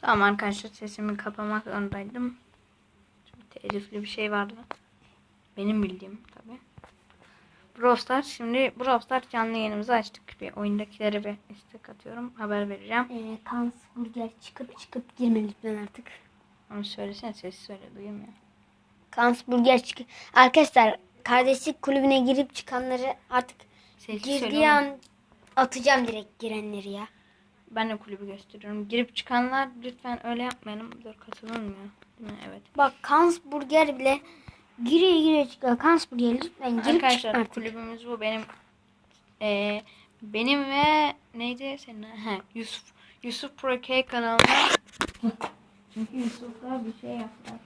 Tamam arkadaşlar sesimi kapamak zorundaydım. Çünkü telifli bir şey vardı. Benim bildiğim tabi. Brawl Stars. Şimdi Brawl Stars canlı yayınımızı açtık. Bir oyundakilere bir istek atıyorum. Haber vereceğim. Ee, Burger çıkıp çıkıp girme lütfen artık. Onu söylesene sesi söyle duymuyor. Kans Burger çık. Arkadaşlar kardeşlik kulübüne girip çıkanları artık Sesi girdiği söyle. an atacağım direkt girenleri ya. Ben de kulübü gösteriyorum. Girip çıkanlar lütfen öyle yapmayalım. Dur katılınmıyor. Değil mi? Evet. Bak Kans Burger bile giriyor giriyor çıkıyor. Kans Burger lütfen girip çık Arkadaşlar artık. kulübümüz bu. Benim eee, benim ve neydi senin? He, Yusuf Yusuf Pro K kanalına çünkü Yusuf'la bir şey yaptılar.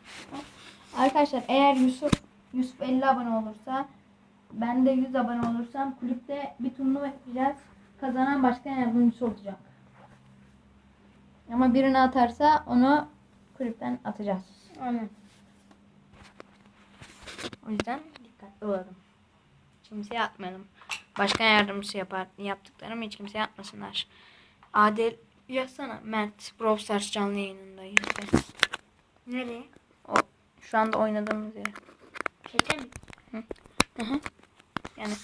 Arkadaşlar eğer Yusuf Yusuf 50 abone olursa ben de 100 abone olursam kulüpte bir turnuva yapacağız. Kazanan başkan yardımcısı olacak. Ama birini atarsa onu kulüpten atacağız. Aynen. O yüzden dikkatli olalım. Kimseye atmayalım. Başkan yardımcısı yapar, yaptıklarımı hiç kimseye atmasınlar. Adil yazsana. Mert Brawl Stars canlı yayınındayız. de. Nereye? O, şu anda oynadığımız yere. Çete mi? Hı hı. Yani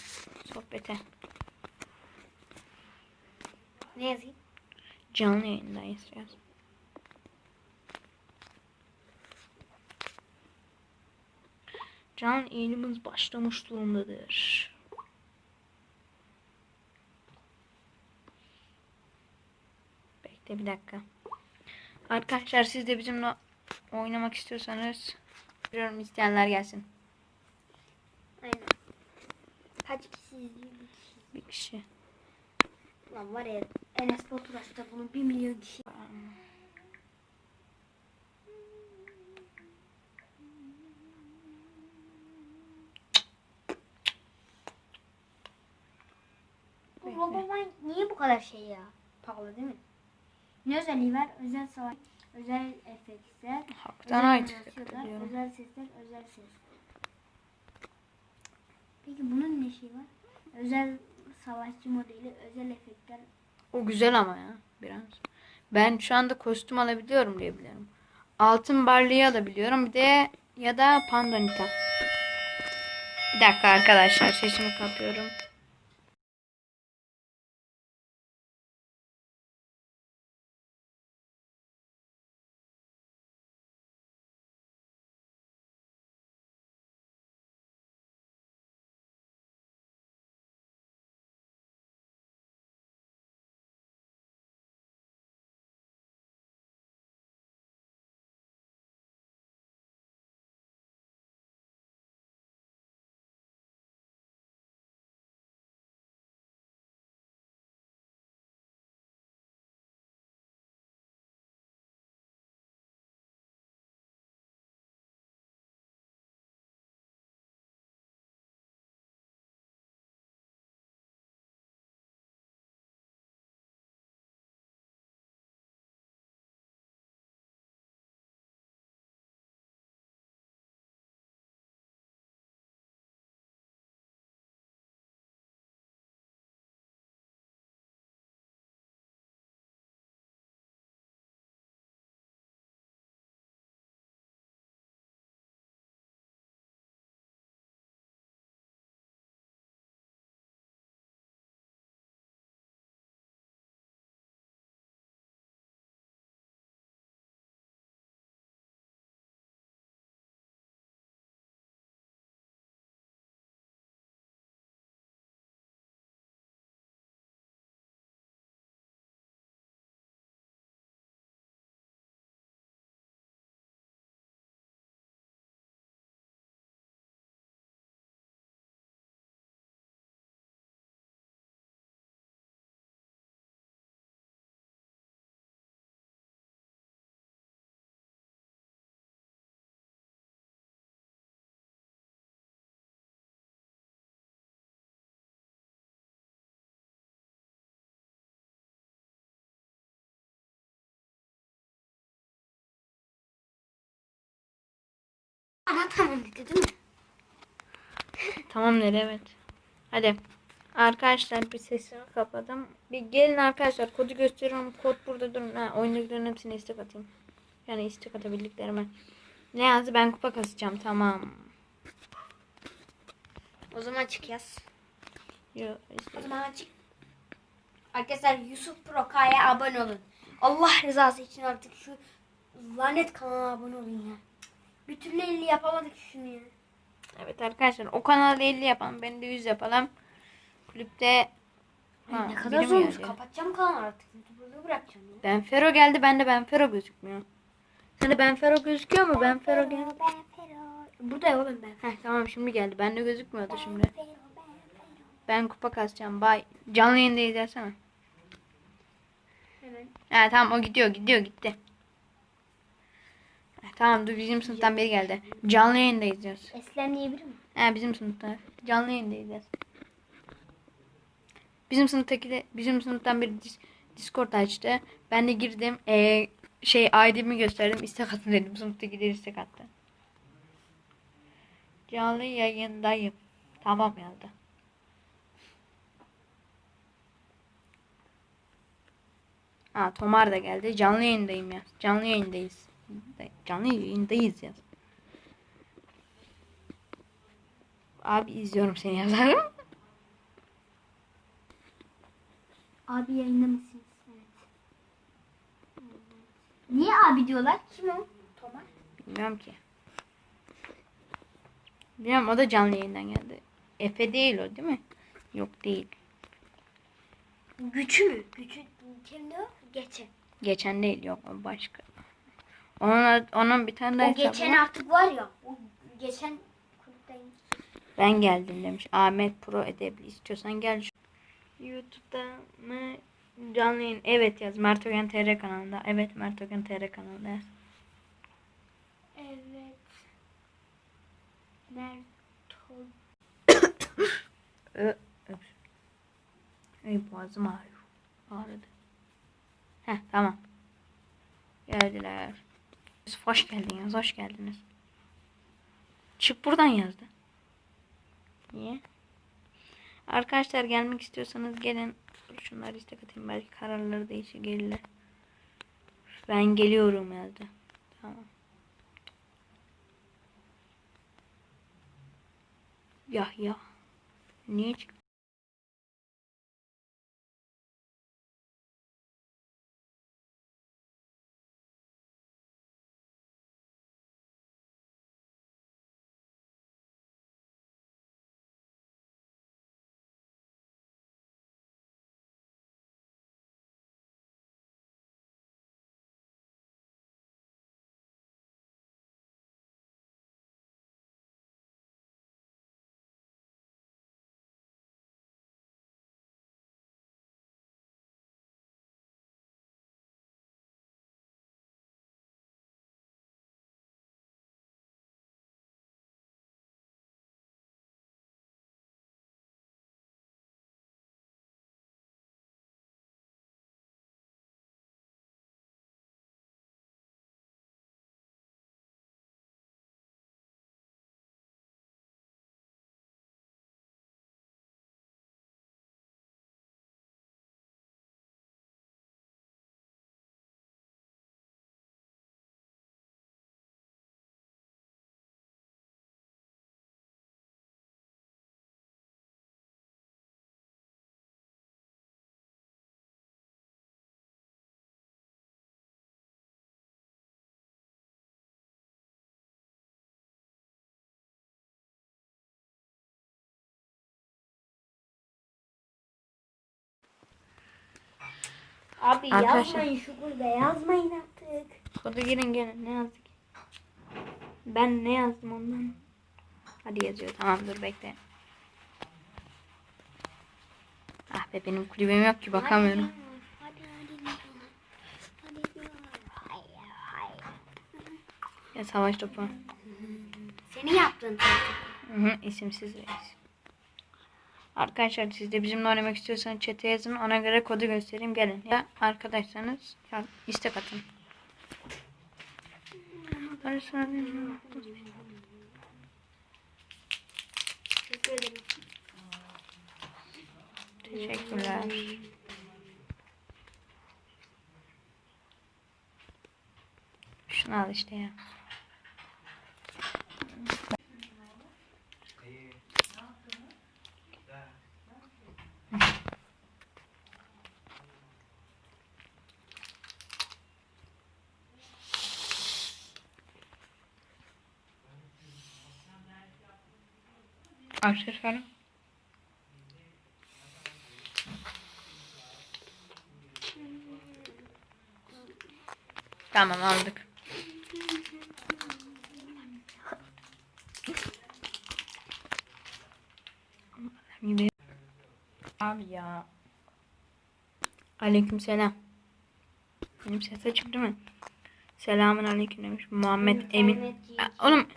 sohbete. Ne yazayım? Canlı yayındayız yaz. Canlı yayınımız başlamış durumdadır. Bekle bir dakika. Arkadaşlar siz de bizimle oynamak istiyorsanız biliyorum isteyenler gelsin. Aynen. Kaç kişi izliyor? Bir kişi. Lan var ya Enes Batur açtı bunu 1 milyon kişi. Bu Bekle. Roboman niye bu kadar şey ya? Pahalı değil mi? Ne özelliği var? Özel savaş, özel efektler, Haktan özel ait biliyorum. özel sesler, özel ses. Peki bunun ne şey var? Özel savaşçı modeli, özel efektler. O güzel ama ya biraz. Ben şu anda kostüm alabiliyorum diye biliyorum. Altın barlıyı alabiliyorum. Bir de ya da pandanita. Bir dakika arkadaşlar sesimi kapıyorum. Ana tamam dedi değil mi? Tamam Nere evet. Hadi. Arkadaşlar bir sesimi kapadım. Bir gelin arkadaşlar kodu gösteriyorum. Kod burada durun. Ha, oyundakilerin hepsine istek atayım. Yani istek atabildiklerime. Ne yazdı? Ben kupa kasacağım. Tamam. O zaman çık yaz. Yo, O istek- zaman açık. Arkadaşlar Yusuf Pro K'ya abone olun. Allah rızası için artık şu lanet kanala abone olun ya. Bir türlü 50 yapamadık şunu ya. Evet arkadaşlar o kanalda 50 yapalım. Ben de 100 yapalım. Kulüpte Ha, ne kadar zormuş. Kapatacağım kanalı artık. YouTube'u bırakacağım ya. Benfero geldi. Bende Benfero gözükmüyor. Sende Benfero gözüküyor mu? Benfero geldi. Ben Fero. Burada ya oğlum ben. Heh, tamam şimdi geldi. Bende gözükmüyordu şimdi. Ben kupa kasacağım. Bay. Canlı yayında izlesene. Hemen. Ha tamam o gidiyor gidiyor gitti. Tamam dur bizim sınıftan biri geldi. Canlı yayında izliyoruz. Eslem diyebilir mi? Ha bizim sınıfta. Canlı yayında izliyoruz. Bizim sınıftaki de bizim sınıftan biri dis- Discord açtı. Ben de girdim. Ee, şey ID'mi gösterdim. İstek atın dedim. Sınıftaki de istek attı. Canlı yayındayım. Tamam yazdı. Ha Tomar da geldi. Canlı yayındayım ya. Canlı yayındayız. Canlı yayındayız yaz. Abi izliyorum seni yazarım. Abi yayında mısınız? Evet. Niye abi diyorlar? Kim o? Tomar. Bilmiyorum ki. Bilmiyorum o da canlı yayından geldi. Efe değil o değil mi? Yok değil. Güçü mü? Güçü kimdi o? Geçen. Geçen değil yok o başka. Onun, onun bir tane daha O hesabı geçen var. artık var ya. O geçen kulüpteyim. Ben geldim demiş. Ahmet Pro Edebli istiyorsan gel. YouTube'da mı canlı yayın? Evet yaz. Mert Ögen TR kanalında. Evet Mert Ögen TR kanalında yaz. Evet. Mertol. Ö, öp. Ay boğazım ağrıyor. Ağrıdı. Heh tamam. Geldiler. Yusuf hoş geldin yaz. Hoş geldiniz. Çık buradan yazdı. Niye? Arkadaşlar gelmek istiyorsanız gelin. Şunları istek atayım. Belki kararları değişir gelirler. Ben geliyorum yazdı. Tamam. Yahya. Niye çık? Abi Arkadaşlar. yazmayın şu burada yazmayın artık. Kodu girin gelin. Ne yazdık? Ben ne yazdım ondan? Hadi yazıyor. Tamam dur bekle. Ah be benim kulübüm yok ki bakamıyorum. Hadi hadi. Hadi hadi. Hayır hayır. Ya savaş topu. Senin yaptığın Hı hı, isimsiz reis. Arkadaşlar siz de bizimle oynamak istiyorsanız chat'e yazın. Ona göre kodu göstereyim. Gelin. Ya arkadaşsanız ya istek atın. Teşekkürler. Şunu al işte ya. Aksesuarım. Tamam aldık. Yine- Abi ya. Aleyküm selam. Benim ses açık değil mi? Selamun aleyküm demiş. Muhammed Emin. Aa, Oğlum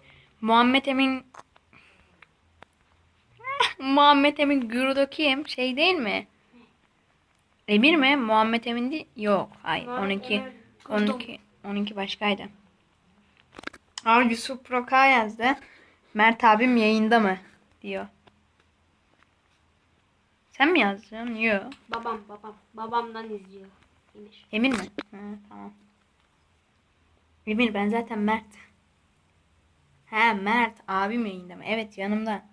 Muhammed Emin Muhammed Emin Guru'da kim? Şey değil mi? Emir mi? Muhammed Emin değil. Yok. Hayır. Muhammed 12. Emir Guru'da. 12. 12 başkaydı. Aa Yusuf Proka yazdı. Mert abim yayında mı? Diyor. Sen mi yazdın? Yok. Babam babam. Babamdan izliyor. Emir. Emir mi? Hı, tamam. Emir ben zaten Mert. He Mert abim yayında mı? Evet yanımda.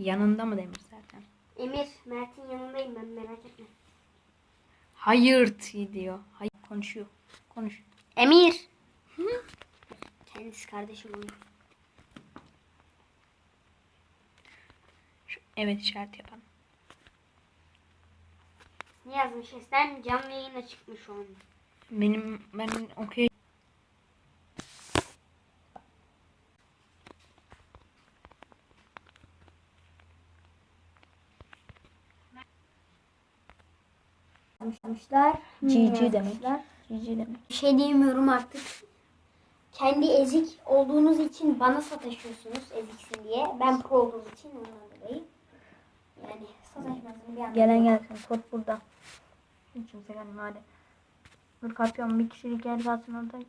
Yanında mı demiş zaten. Emir Mert'in yanındayım ben merak etme. Hayır diyor. Hayır konuşuyor. Konuş. Emir. Kendisi kardeşim onun. Şu- evet işaret yapalım. Ne yazmış? Sen canlı yayına çıkmış şu an. Benim ben okuyor. Yazmışlar. GG demek. GG demek. Bir şey diyemiyorum artık. Kendi ezik olduğunuz için bana sataşıyorsunuz eziksin diye. Ben pro olduğum için ondan dolayı. Yani sataşmasını bir anda. Gelen gelsin. Kod burada. Hiç kimse gelmiyor hadi. Dur kapıyorum. Bir kişilik yer kalsın orada.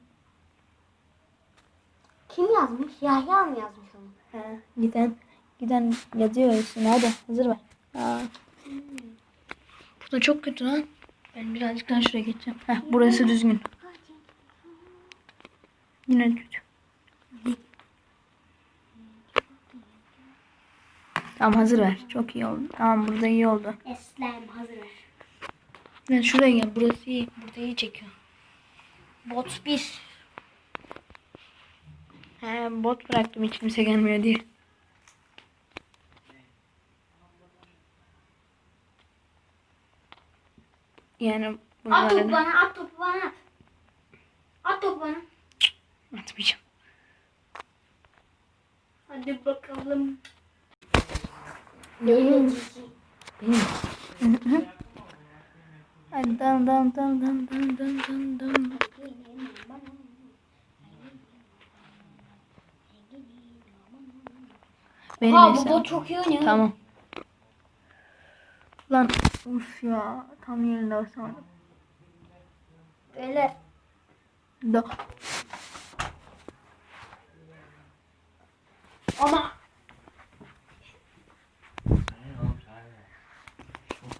Kim yazmış? Yahya mı yazmış onu? He, giden giden yazıyor üstüne hadi hazır ver. Aa. Bu da çok kötü lan. Ben birazcık daha şuraya geçeceğim. Heh, burası düzgün. Yine kötü. Tamam hazır ver. Çok iyi oldu. Tamam burada iyi oldu. Eslem hazır ver. Ben şuraya gel. Burası iyi. Burada iyi çekiyor. Bot 1. He, bot bıraktım hiç kimse gelmiyor diye. Yani At bunları topu bana, at topu bana at. At topu bana. atmayacağım. Hadi bakalım. Hadi dam dam dam dam dam dam dam dam. Benim Ha bu bot çok iyi oynuyor. Tamam. Lan uf ya tam yerinde basamadım. Böyle Da. ama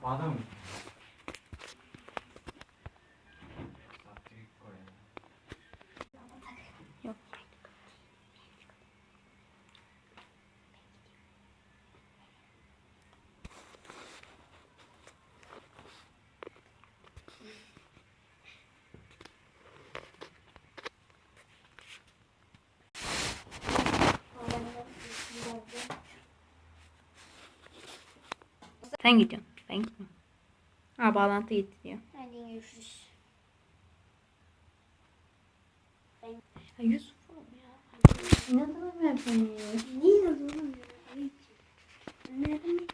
Badam Sen gidiyorsun. Ben gitmiyorum. Ha bağlantı gitti diyor. Hadi görüşürüz. Ben... Ya Yusuf oğlum ya. İnanamıyorum beni. Niye inanamıyorum? Nereden